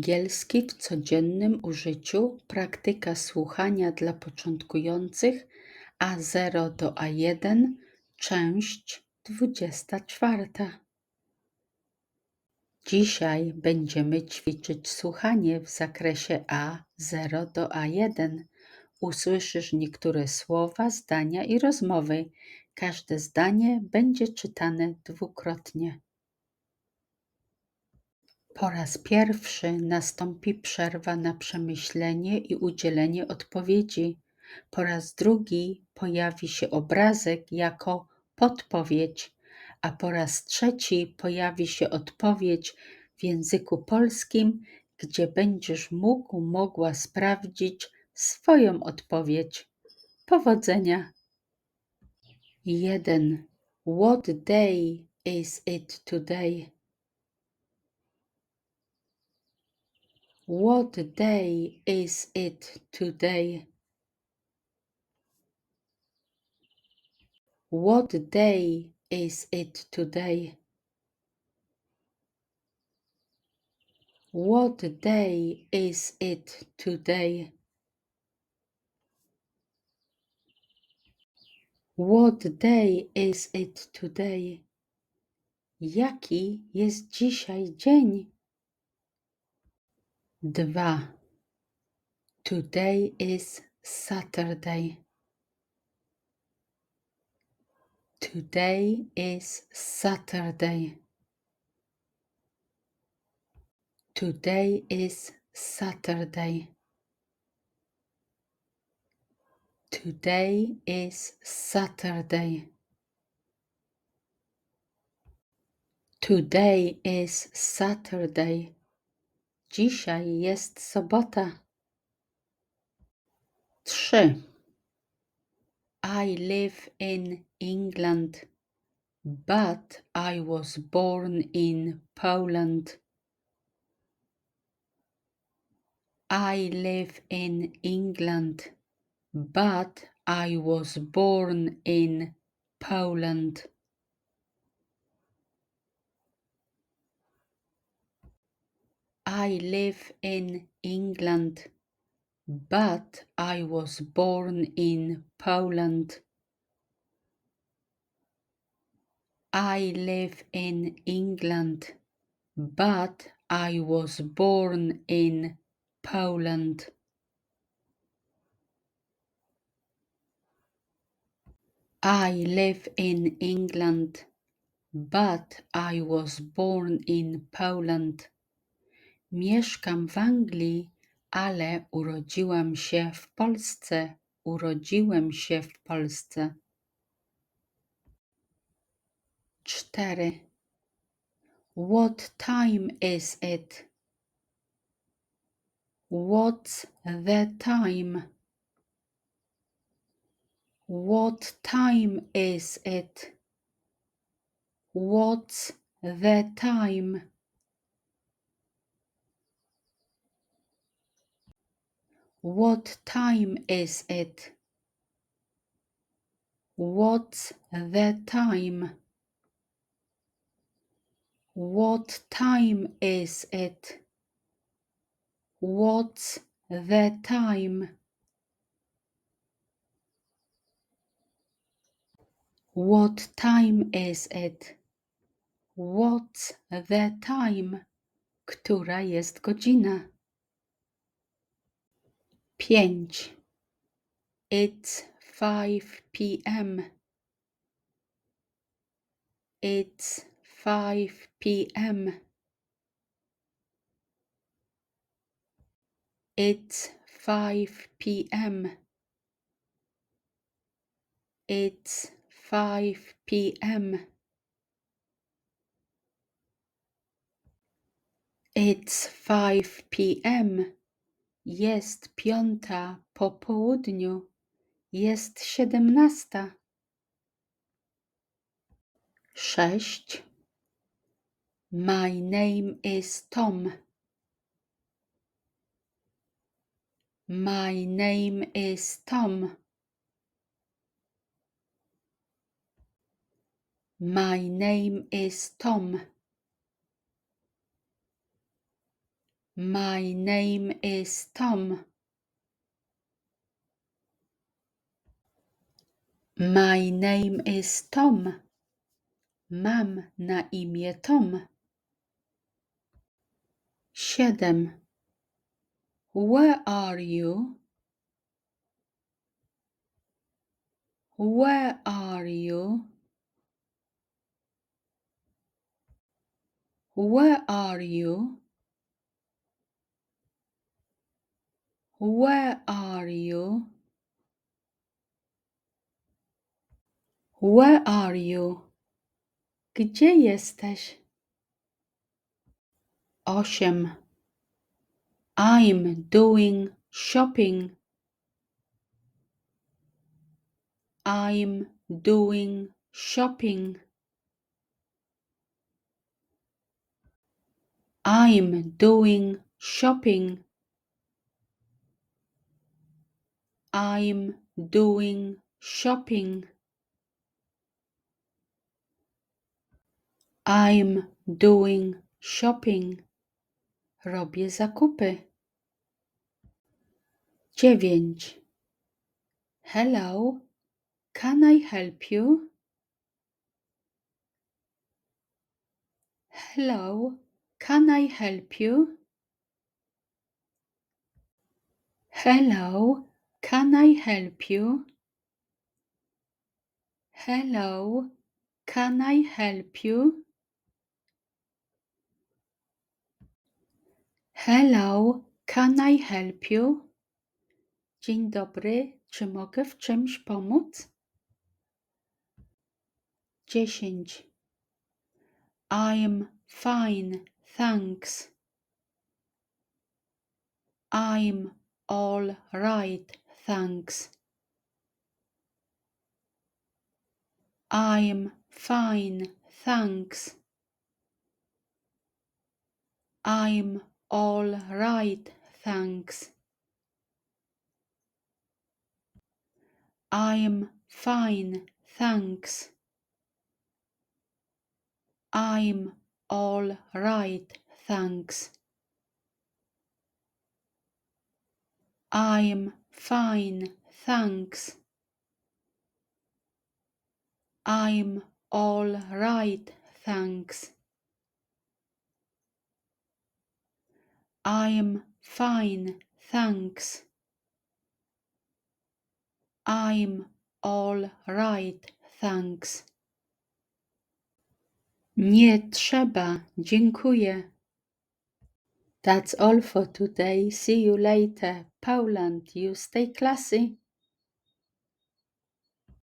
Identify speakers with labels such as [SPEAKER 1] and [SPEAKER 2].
[SPEAKER 1] Angielski w codziennym użyciu. Praktyka słuchania dla początkujących A0 do A1, część 24. Dzisiaj będziemy ćwiczyć słuchanie w zakresie A0 do A1. Usłyszysz niektóre słowa, zdania i rozmowy. Każde zdanie będzie czytane dwukrotnie. Po raz pierwszy nastąpi przerwa na przemyślenie i udzielenie odpowiedzi. Po raz drugi pojawi się obrazek jako podpowiedź, a po raz trzeci pojawi się odpowiedź w języku polskim, gdzie będziesz mógł, mogła sprawdzić swoją odpowiedź. Powodzenia! 1. What day is it today? What day is it today? What day is it today? What day is it today? What day is it today? Jaki jest dzisiaj dzień? 2. Today is Saturday. Today is Saturday. Today is Saturday. Today is Saturday. Today is Saturday. Dzisiaj jest sobota. 3. I live in England, but I was born in Poland. I live in England, but I was born in Poland. I live in England, but I was born in Poland. I live in England, but I was born in Poland. I live in England, but I was born in Poland. Mieszkam w Anglii, ale urodziłam się w Polsce. Urodziłem się w Polsce. 4. What time is it? What's the time? What time is it? What's the time? What time is it? What's the time? What time is it? What's the time? What time is it? What's the time? Która jest godzina? 5. It's 5 p.m. It's 5 p.m. It's 5 p.m. It's 5 p.m. It's 5 p.m. Jest piąta po południu. Jest siedemnasta. Sześć. My name is Tom. My name is Tom. My name is Tom. My name is Tom. My name is Tom. Mam na imię Tom. Siedem. Where are you? Where are you? Where are you? Where are you? Where are you? Gdzie jesteś? Osiem. I'm doing shopping. I'm doing shopping. I'm doing shopping. I'm doing shopping. I'm doing shopping. Robię zakupy. Dziewięć. Hello, can I help you? Hello, can I help you? Hello, can I help you? Hello, can I help you? Hello, can I help you? Dzień dobry, czy mogę w czymś pomóc? Dziesięć. I'm fine, thanks. I'm all right, thanks. I'm fine, thanks. I'm all right, thanks. I'm fine, thanks. I'm all right, thanks. I'm fine, thanks. I'm all right, thanks. I'm fine, thanks. I'm all right, thanks. Nie trzeba, dziękuję. That's all for today. See you later. Poland, you stay classy.